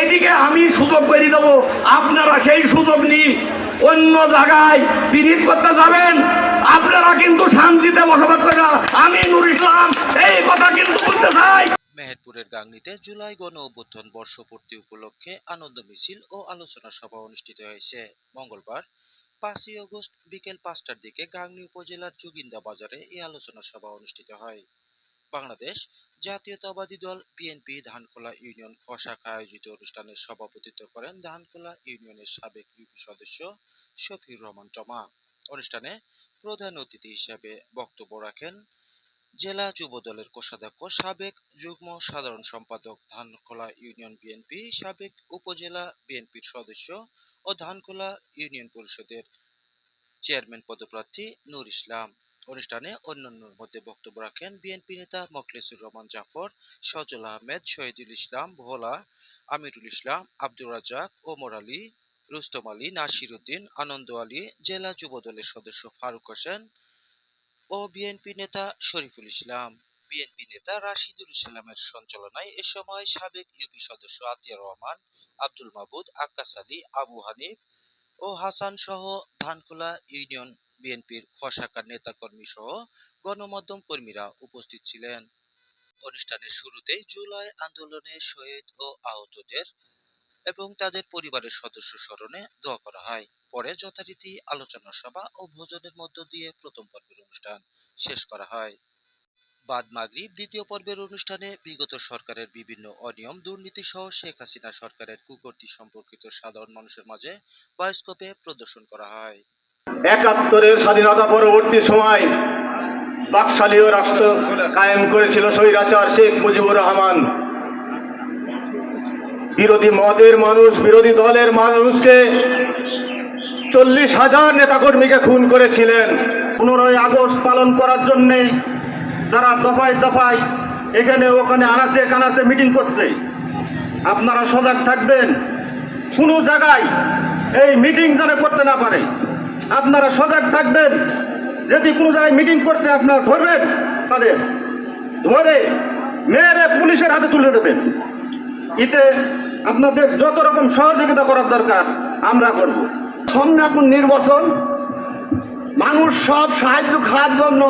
এদিকে আমি সুযোগ করে দেবো। আপনারা সেই সুযোগ নিয়ে অন্য জায়গায় বিনিত করতে যাবেন। আপনারা কিন্তু শান্তিতে বসবাস করে আমি নুর ইসলাম, এই কথা কিন্তু বলতে চাই। মেহেরপুরের গাংনীতে জুলাই গণ অভ্যুত্থান বর্ষপূর্তি উপলক্ষে আনন্দ মিছিল ও আলোচনা সভা অনুষ্ঠিত হয়েছে। মঙ্গলবার, পাঁচই আগস্ট বিকেল পাঁচটার দিকে গাংনী উপজেলার যোগিন্দা বাজারে এই আলোচনা সভা অনুষ্ঠিত হয়। বাংলাদেশ জাতীয়তাবাদী দল বিএনপি ধানখোলা ইউনিয়ন খ শাখা আয়োজিত অনুষ্ঠানের সভাপতিত্ব করেন ধানখোলা ইউনিয়নের সাবেক ইউপি সদস্য শফির রহমান টমা। অনুষ্ঠানে প্রধান অতিথি হিসেবে বক্তব্য রাখেন জেলা যুব দলের কোষাধ্যক্ষ, সাবেক যুগ্ম সাধারণ সম্পাদক ধানখোলা ইউনিয়ন বিএনপি সাবেক উপজেলা বিএনপির সদস্য ও ধানখোলা ইউনিয়ন পরিষদের চেয়ারম্যান পদপ্রার্থী নূর ইসলাম। অনুষ্ঠানে অন্যান্যর মধ্যে বক্তব্য রাখেন বিএনপি নেতা মখলেসুর রহমান জাফর, সজল আহমেদ, শহীদুল ইসলাম, ভোলা, আমিরুল ইসলাম, আব্দুর রাজাক ওমর আলী, রুস্তম আলী, নাসির উদ্দিন, আনন্দ আলী, জেলা যুব দলের সদস্য ফারুক হোসেন ও বিএনপি নেতা শরীফুল ইসলাম। বিএনপি নেতা রাশিদুল ইসলামের সঞ্চালনায় এ সময় সাবেক ইউপি সদস্য আতিয়া রহমান, আব্দুল মাবুদ, আক্কাস আলী, আবু হানিফ ও হাসান সহ ধানখোলা ইউনিয়ন বিএনপির খ শাখার নেতাকর্মী সহ গণমাধ্যম কর্মীরা উপস্থিত ছিলেন। অনুষ্ঠানের শুরুতেই জুলাই আন্দোলনে শহীদ ও আহতদের এবং তাদের পরিবারের সদস্য স্মরণে দোয়া করা হয়। পরে যথারীতি আলোচনা সভা ও ভোজনের মধ্য দিয়ে প্রথম পর্বের অনুষ্ঠান শেষ করা হয়। বাদ মাগরিব দ্বিতীয় পর্বের অনুষ্ঠানে বিগত সরকারের বিভিন্ন অনিয়ম দুর্নীতি সহ শেখ হাসিনা সরকারের কুকর্তি সম্পর্কিত সাধারণ মানুষের মাঝে বায়োস্কোপে প্রদর্শন করা হয়। একাত্তরের স্বাধীনতা পরবর্তী সময় বাকশালীয় রাষ্ট্র কায়েম করেছিল স্বৈরাচার শেখ মুজিবুর রহমান। বিরোধী মতের মানুষ, বিরোধী দলের মানুষকে চল্লিশ হাজার নেতাকর্মীকে খুন করেছিলেন। পনেরোই আগস্ট পালন করার জন্যে তারা দফায় দফায় এখানে, ওখানে, আনাচে কানাচে মিটিং করছে। আপনারা সজাগ থাকবেন। কোনো জায়গায় এই মিটিং যেন করতে না পারে। আপনারা সজাগ থাকবেন। যদি কোনো জায়গায় মিটিং করতে আপনারা ধরবেন তাদের ধরে মেয়েরে পুলিশের হাতে তুলে দেবেন। এতে আপনাদের যত রকম সহযোগিতা করার দরকার, আমরা করব। সামনে এখন নির্বাচন, মানুষ সব সাহায্য খাওয়ার জন্য,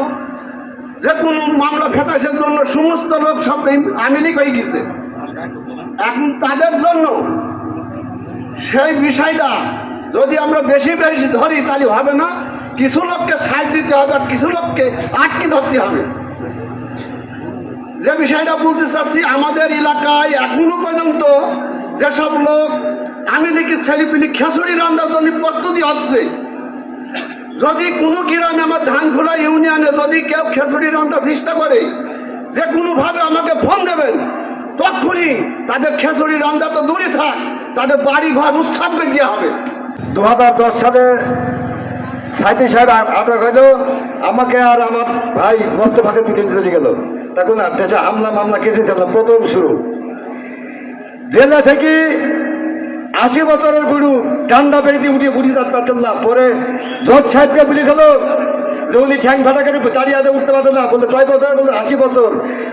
যে কোনো মামলা ফেতাসের জন্য সমস্ত লোক সব আমিলিক হয়ে গেছে। এখন তাদের জন্য সেই বিষয়টা যদি আমরা বেশি বেশি ধরি, তাহলে হবে না। কিছু লোককে সাইড দিতে হবে আর কিছু লোককে আটকে ধরতে হবে। যে বিষয়টা বলতে চাচ্ছি, আমাদের এলাকায় এখনও পর্যন্ত যেসব লোক আমি দেখি ছেলেপিলি খেসুড়ি রান্নার জন্য প্রস্তুতি হচ্ছে। যদি কোনো গ্রামে আমার ধানখোলা ইউনিয়নে যদি কেউ খেসুড়ি রান্না চেষ্টা করে, যে কোনোভাবে আমাকে ফোন দেবেন তখনই তাদের খেসুড়ি রান্না তো দূরে থাক, তাদের বাড়ি ঘর উৎসাহ করে দেওয়া হবে। দু হাজার দশ সালে সাঁত্রিশ সাহেব আটক হইল। আমাকে আর আমার ভাই মোস্তফাকে দিকে চলে গেল। তখন আর দেশে হামলা মামলা কেসে ছিল প্রথম শুরু। জেলা থেকে আশি বছরের বুড়ু ডান্ডা বেড়িতে উঠিয়ে বুড়ি যাতে পারতেন না পরে জজ সাহেবকে বলি গেল যে উনি ঠ্যাং ফাটা করে দাঁড়িয়ে আছে, উঠতে পারতেন না। বলে কয় বছর? বলে আশি বছর।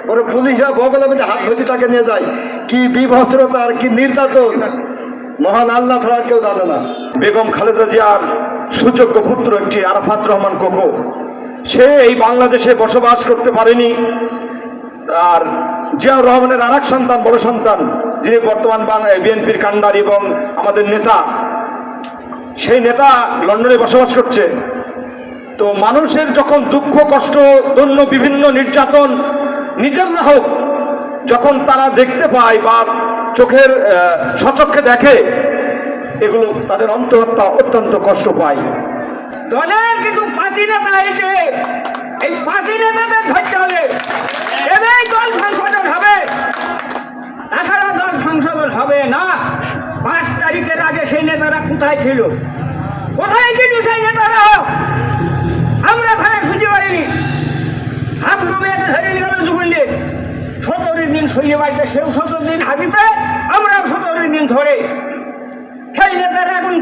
পরে পুলিশরা বগলে হাত ধরে তাকে নিয়ে যায়। কি বিভস্ত্রতা আর কি নির্যাতন। মহান আল্লাহ ছাড়া কেউ জানে না। বেগম খালেদা জিয়ার সুযোগ্য পুত্র একটি আরাফাত রহমান কোকো। সে এই বাংলাদেশে বসবাস করতে পারেনি। আর জিয়াউর রহমানের আর সন্তান, বড় সন্তান, যিনি বর্তমান বিএনপির কান্ডার এবং আমাদের নেতা, সেই নেতা লন্ডনে বসবাস করছে। তো মানুষের যখন দুঃখ, কষ্ট দন্য বিভিন্ন নির্যাতন নিজের না হোক, যখন তারা দেখতে পায় বা চোখের সচক্ষে দেখে এগুলো তাদের অন্তরত্মা অত্যন্ত কষ্ট পায়। দলের কিছু পার্টি নেতা এসে এই পার্টি নেতাদের ধরতে হবে। এবেই দল সংশোধন হবে। তাছাড়া দল সংশোধন হবে না। পাঁচ তারিখের আগে সেই নেতারা কোথায় ছিল? কোথায় ছিল সেই নেতারা? আমরা ঘরে খুঁজে পারিনি হাত রুমে ধরে গেল জুবলি সতেরো দিন শুয়ে বাড়িতে সেও সতেরো দিন হাজিতে আমরা সতেরো দিন ধরে সেই নেতারা এখন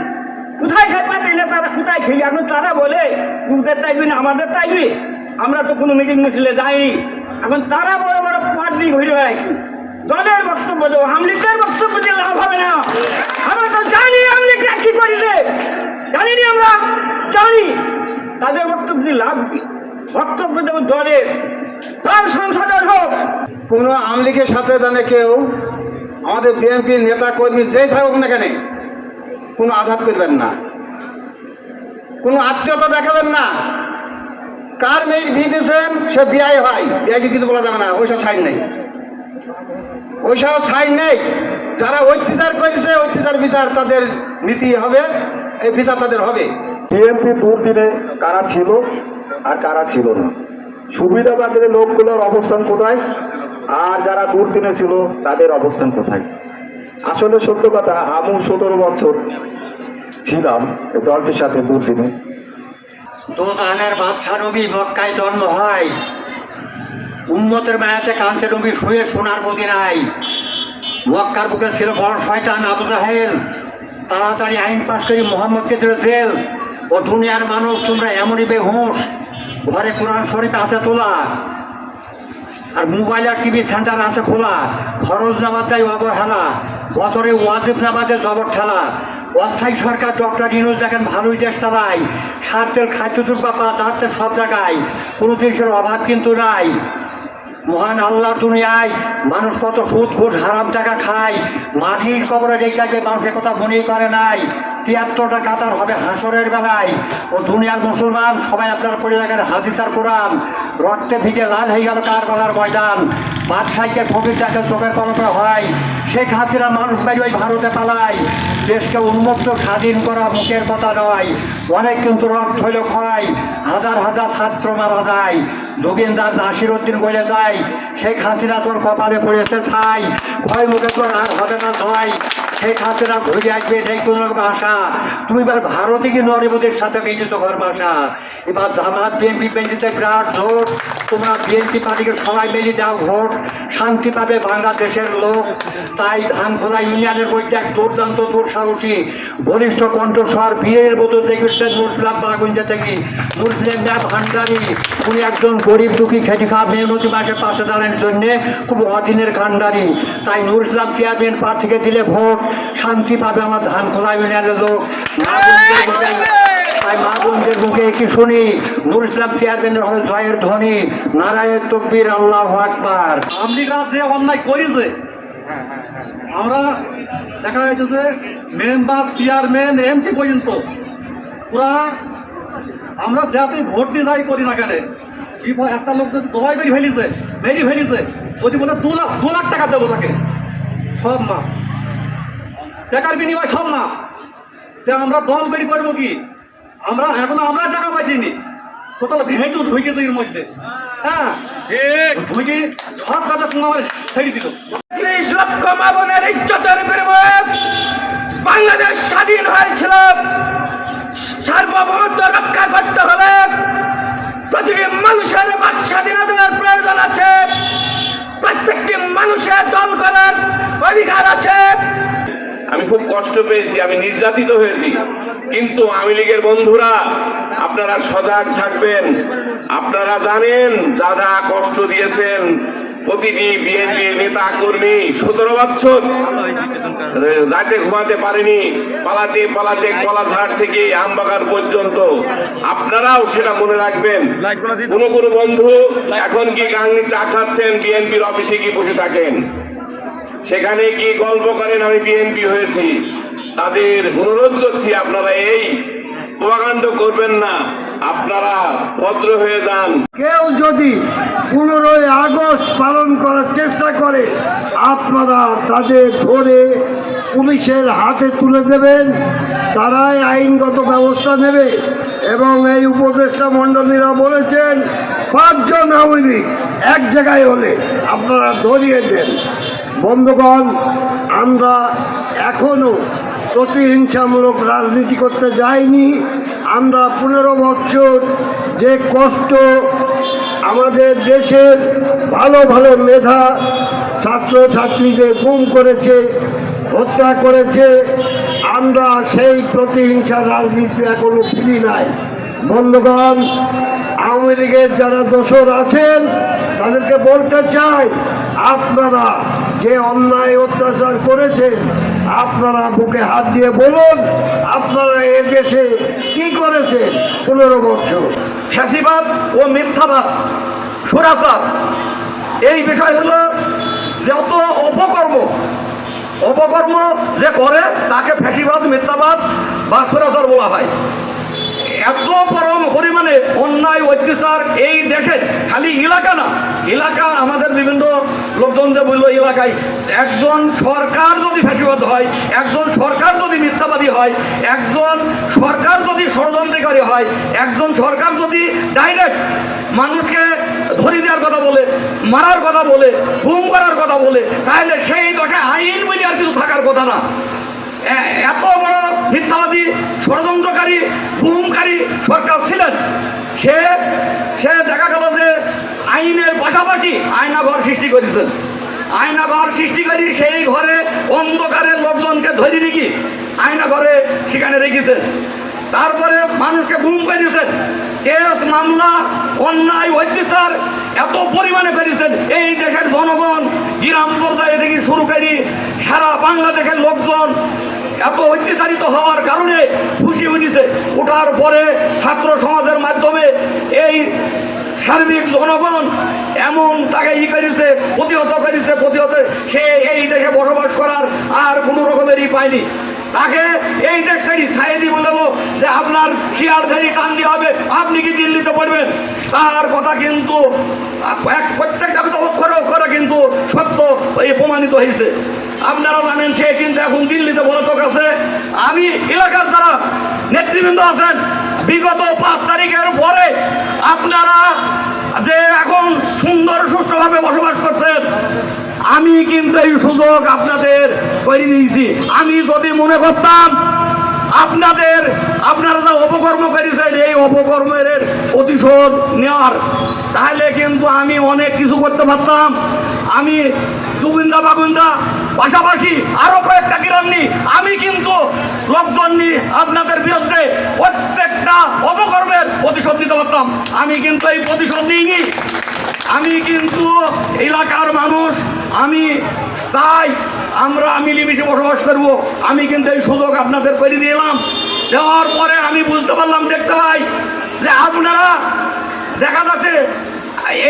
কোথায় সে পার্টির নেতারা কোথায় সেই এখন তারা বলে, তোদের চাইবি না, আমাদের চাইবি আমরা তো কোনো মিটিং মিছিলে যাইনি। এখন তারা বড় বড় পার্টি ঘুরে বেড়াইছি। দলের বক্তব্য দেবো আমলিকের বক্তব্য দিয়ে লাভ হবে না। আমরা তো জানি আমলিকরা কি করিলে জানিনি আমরা, জানি। তাদের বক্তব্য দিয়ে লাভ কি? বক্তব্য যেমন দলের তার সংসদ হোক। কোনো আমলিগের সাথে জানে কেউ আমাদের বিএনপি নেতা কর্মী যেই থাকুক না কেন কোনো আঘাত করবেন না। কোনো আত্মীয়তা দেখাবেন না। কার মেয়ে বিয়ে দিয়েছেন সে বিয়ে হয়। বিয়ে কিছু বলা যাবে না ওইসব সাইন নেই। ওইসব সাইন নেই। যারা অত্যাচার করেছে অত্যাচার বিচার তাদের নীতি হবে এই বিচার তাদের হবে। বিএনপি দুর্দিনে কারা ছিল? আর কারা ছিল না? সুবিধাবাদের লোকগুলোর অবস্থান কোথায়? আর যারা দুর্দিনে ছিল, তাদের অবস্থান কোথায়? আসলে সত্য কথা, আমু সতেরো বছর ছিলাম এই দলটির সাথে দুর্দিনে। দোজাহানের বাদশাহ নবী মক্কায় জন্ম হয়। উম্মতের মায়াতে কান্তে নবী, শুয়ে সোনার মদিনায় মক্কার বুকে ছিল বড় শয়তান আবু জাহেল। তাড়াতাড়ি আইন পাশ করে মোহাম্মদকে দিল জেল ও দুনিয়ার মানুষ, তোমরা এমনই বেহুঁশ। ঘরে কোরআন শরীফ আছে তোলা আর মোবাইল আর টিভি সেন্টার আছে খোলা খরচ নামাজ চাই অবহেলা। বছরে ওয়াজিব নামাজে জবর ঠেলা অস্থায়ী সরকার ডক্টর ইনুজ দেখেন, ভালোই দেশ চালায়। খাদ্য দুর্বাপা যাচ্ছে সব জায়গায়। কোনো জিনিসের অভাব কিন্তু নাই। মহান আল্লাহর দুনিয়ায় মানুষ কত সুদ, ঘুষ, হারাম টাকা খায়। মাটির কবরে রেখে মানুষের কথা মনেই করে নাই। তিয়াত্তরটা কাতার হবে হাসরের বেলায়। ও দুনিয়ার মুসলমান, সবাই আপনারা পড়ে দেখেন হাদিসার কোরআন। রক্তে ভিজে লাল হয়ে গেল কার বলার ময়দান। বাদশাহীকে ফকির দেখে চোখের কলকে হয়, শেখ হাসিনা মানুষ বাড়ি ওই ভারতে পালায়। দেশকে উন্মুক্ত, স্বাধীন করা মুখের কথা নয়। অনেক কিন্তু রক্ত হইল ক্ষয়, হাজার হাজার ছাত্র মারা যায়। যোগিন্দার নাসির উদ্দিন বলে যায়, শেখ হাসিনা তোর কপালে পড়েছে ছাই ভয় মুখে তোর আর হবে না নয় শেখ হাসিনা ঘুরে আসবে এটাই কোনো রকম আশা তুমি এবার ভারতে কি নরিমদের সাথে পেয়েছ ঘর বাসা এবার জামাত, বিএনপি পেয়েছে বিরাট জোট। তোমরা বিএনপি পার্টিকে সবাই মিলে দাও ভোট শান্তি পাবে বাংলাদেশের লোক। তাই ধানখোলা ইউনিয়নের মধ্যে এক দুর্দান্ত দুঃসাহসী বলিষ্ঠ কণ্ঠস্বর বীরের মতো দেখেছেন নুরসলাম বাগুঞ্জা থেকে। নুরসলাম ম্যাপ ভান্ডারি। উনি একজন গরিব দুঃখী খেটে খাওয়া মেহনতি মাসের পাশে দাঁড়ানোর জন্যে খুব অধীনের কান্ডারি তাই নুর চেয়ারম্যান প্রার্থীকে দিলে ভোট। শান্তি পাবে আমার ধানখোলা ইউনিয়নের লোক। মা তাই মা বোনদের মুখে কি শুনি। নুর ইসলাম চেয়ারম্যানের হবে জয়ের ধ্বনি। নারায়ণ তকবীর আল্লাহ আকবার। আমলিগরা যে অন্যায় করেছে আমরা দেখা যাইতেছে মেম্বার চেয়ারম্যান এমপি পর্যন্ত পুরা আমরা যাতে ভোট দিয়ে যাই করি না কেন কি একটা লোক যদি দবাই করে ফেলিছে মেরি ফেলিছে যদি বলে দু লাখ দু লাখ টাকা দেবো তাকে সব না টাকার বিনিময় সব না তে আমরা দল করি করব কি? আমরা এখন আমরা টাকা পাইছিনি। কোথাও ভেঙে চুর ঢুকে এর মধ্যে। হ্যাঁ? ঢুকে সব কথা তোমার ছেড়ে দিল। ত্রিশ লক্ষ মা বোনের ইজ্জতের বিনিময়ে বাংলাদেশ স্বাধীন হয়েছিল। সার্বভৌমত্ব রক্ষা করতে কষ্ট পেয়েছি, আমি নির্যাতিত হয়েছি। কিন্তু আওয়ামী লীগের বন্ধুরা, আপনারা সজাগ থাকবেন। আপনারা জানেন, যারা কষ্ট দিয়েছেন, প্রতিটি বিএনপি নেতা, কর্মী, সতেরো বছর রাতে ঘুমাতে পারেনি, পালাতে পালাতে, কলাঝাড় থেকে আমবাগান পর্যন্ত। আপনারাও সেটা মনে রাখবেন। কোন কোন বন্ধু এখন কি গাঙ্গি চা খাচ্ছেন, বিএনপির অফিসে কি বসে থাকেন? সেখানে কি গল্প করেন, আমি বিএনপি হয়েছি। তাদের অনুরোধ করছি, আপনারা এই প্রকাণ্ড করবেন না, আপনারা ভদ্র হয়ে যান। কেউ যদি পনেরোই আগস্ট পালন করার চেষ্টা করে, আপনারা তাদের ধরে পুলিশের হাতে তুলে দেবেন, তারাই আইনগত ব্যবস্থা নেবে। এবং এই উপদেষ্টা মণ্ডলীরা বলেছেন, পাঁচজন আওয়ামী এক জায়গায় হলে আপনারা ধরিয়ে দেন। বন্ধুগণ, আমরা এখনও প্রতিহিংসামূলক রাজনীতি করতে যাইনি। আমরা পনেরো বছর যে কষ্ট আমাদের দেশের ভালো ভালো মেধা ছাত্র ছাত্রীদের গুম করেছে, হত্যা করেছে, আমরা সেই প্রতিহিংসার রাজনীতি এখনও ফিরি নাই। বন্ধুগণ, আওয়ামী লীগের যারা দোষর আছেন, তাদেরকে বলতে চাই, আপনারা যে অন্যায় অত্যাচার করেছে, আপনারা বুকে হাত দিয়ে বলুন, আপনারা এ দেশে কি করেছেন পনেরো বছর? ফ্যাসিবাদ ও মিথ্যাবাদ, সুরাচার। এই বিষয় হলো যত অপকর্ম অপকর্ম যে করে, তাকে ফ্যাসিবাদ, মিথ্যাবাদ বা সরাসর বলা হয়। এত পরম পরিমাণে অন্যায়, অত্যাচার এই দেশে খালি এলাকা না, এলাকা আমাদের বিভিন্ন লোকজন যে বলল এলাকায়, একজন সরকার যদি ফ্যাসিবাদ হয়, একজন সরকার যদি মিথ্যাবাদী হয়, একজন সরকার যদি ষড়যন্ত্রকারী হয়, একজন সরকার যদি ডাইরেক্ট মানুষকে ধরে দেওয়ার কথা বলে, মারার কথা বলে গুম করার কথা বলে, তাহলে সেই দশে আইন বলে আর কিছু থাকার কথা না। এত বড় মিথ্যাবাদী, ষড়যন্ত্রকারী হুমকারী সরকার ছিলেন। সে সে দেখা গেল যে আইনের পাশাপাশি আয়না ঘর সৃষ্টি করেছেন। আয়না আয়নাঘর সৃষ্টিকারী সেই ঘরে অন্ধকারের লোকজনকে ধরে রেখি আয়নাঘরে সেখানে রেখেছেন। তারপরে মানুষকে গুম করেছেন কেস, মামলা, অন্যায়, অত্যাচার এত পরিমাণে করেছেন এই দেশের জনগণ গ্রাম পর্যায়ে থেকে শুরু করি সারা বাংলাদেশের লোকজন এত অত্যাচারিত হওয়ার কারণে খুশি উঠেছে ওঠার পরে ছাত্র সমাজের মাধ্যমে এই সার্বিক জনগণ এমন তাকে ই করেছে প্রতিহত করেছে প্রতিহত সে এই দেশে বসবাস করার আর কোনো রকমেরই পায়নি। তাকে এই দেশ থেকে ছাইয়ে দিয়ে বলল যে আপনার শিয়ার ধরি টান দিয়ে হবে, আপনি কি দিল্লিতে পড়বেন? তার কথা কিন্তু এক প্রত্যেকটা কথা অক্ষরে অক্ষরে কিন্তু সত্য এই প্রমাণিত হয়েছে। আপনারা জানেন সে কিন্তু এখন দিল্লিতে পলাতক আছে। আমি এলাকার যারা নেতৃবৃন্দ আছেন, বিগত পাঁচ তারিখের পরে আপনারা যে এখন সুন্দর সুস্থভাবে বসবাস করছেন আমি কিন্তু এই সুযোগ আপনাদের করে দিয়েছি। আমি যদি মনে করতাম আপনাদের, আপনারা যা অপকর্ম করেছেন, এই অপকর্মের প্রতিশোধ নেওয়ার, তাহলে কিন্তু আমি অনেক কিছু করতে পারতাম। আমি জুবিন্দা বাগুন্দা, পাশাপাশি আরও কয়েকটা গ্রাম নিয়ে আমি কিন্তু লোকজন নিয়ে আপনাদের বিরুদ্ধে প্রত্যেকটা অপকর্মের প্রতিশোধ দিতে পারতাম। আমি কিন্তু এই প্রতিশোধ নিইনি। আমি কিন্তু এলাকার মানুষ আমি তাই আমরা মিলেমিশে বসবাস করব। আমি কিন্তু এই সুযোগ আপনাদের করে দিলাম দেওয়ার পরে আমি বুঝতে পারলাম, দেখতে পাই যে আপনারা দেখা যাচ্ছে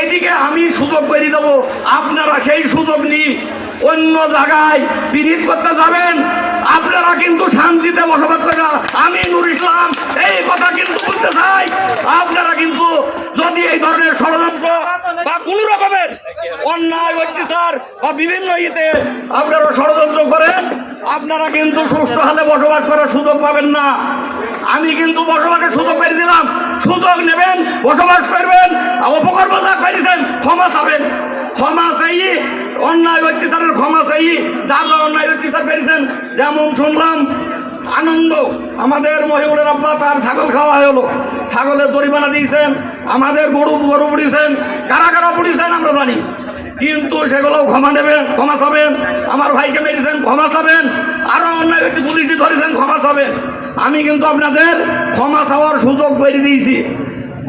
এদিকে আমি সুযোগ করে দেবো, আপনারা সেই সুযোগ নিয়ে অন্য জায়গায় বিনিয়োগ করতে যাবেন। কিন্তু শান্তিতে বসবাস করে না। আমি নুর ইসলাম, এই কথা কিন্তু বলতে চাই। আপনারা কিন্তু যদি এই ধরনের ষড়যন্ত্র বা কোন রকমের অন্যায়, অত্যাচার বা বিভিন্ন ইতে আপনারা ষড়যন্ত্র করেন, আপনারা কিন্তু সুস্থ হালে বসবাস করার সুযোগ পাবেন না। আমি কিন্তু বসবাসের সুযোগ পেয়ে দিলাম। সুযোগ নেবেন, বসবাস করবেন, অপকর্ম যা করেছেন ক্ষমা চাবেন। ক্ষমা চাই, অন্যায় অত্যাচারের ক্ষমা চাই, যার যা অন্যায় অত্যাচার করেছেন, যেমন শুনলাম, আনন্দ, আমাদের মহিবুলের আব্বা তার ছাগল খাওয়া হলো ছাগলের জরিমানা দিয়েছেন, আমাদের গরু গরু পুড়িয়েছেন, কারা কারা পুড়িয়েছেন আমরা জানি। কিন্তু সেগুলো ক্ষমা নেবেন, ক্ষমা চাবেন, আমার ভাইকে মেরেছেন, ক্ষমা চাবেন আরও অন্যায় ব্যক্তি পুলিশে ধরেছেন, ক্ষমা চাবেন। আমি কিন্তু আপনাদের ক্ষমা চাওয়ার সুযোগ করে দিয়েছি।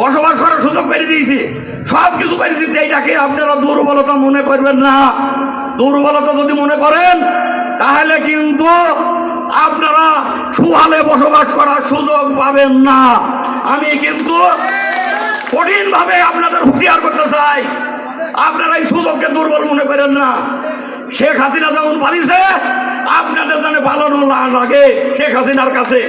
বসবাস করার সুযোগ করে দিয়েছি। সব কিছু পেরেছি এইটাকে আপনারা দুর্বলতা মনে করবেন না। দুর্বলতা যদি মনে করেন, তাহলে কিন্তু আপনারা সুহালে বসবাস করার সুযোগ পাবেন না। আমি কিন্তু কঠিনভাবে আপনাদের হুঁশিয়ার করতে চাই। আপনারা এই সুযোগকে দুর্বল মনে করেন না। শেখ হাসিনা যেমন পালিয়েছে, আপনাদের যেন পালানো লাগে শেখ হাসিনার কাছে।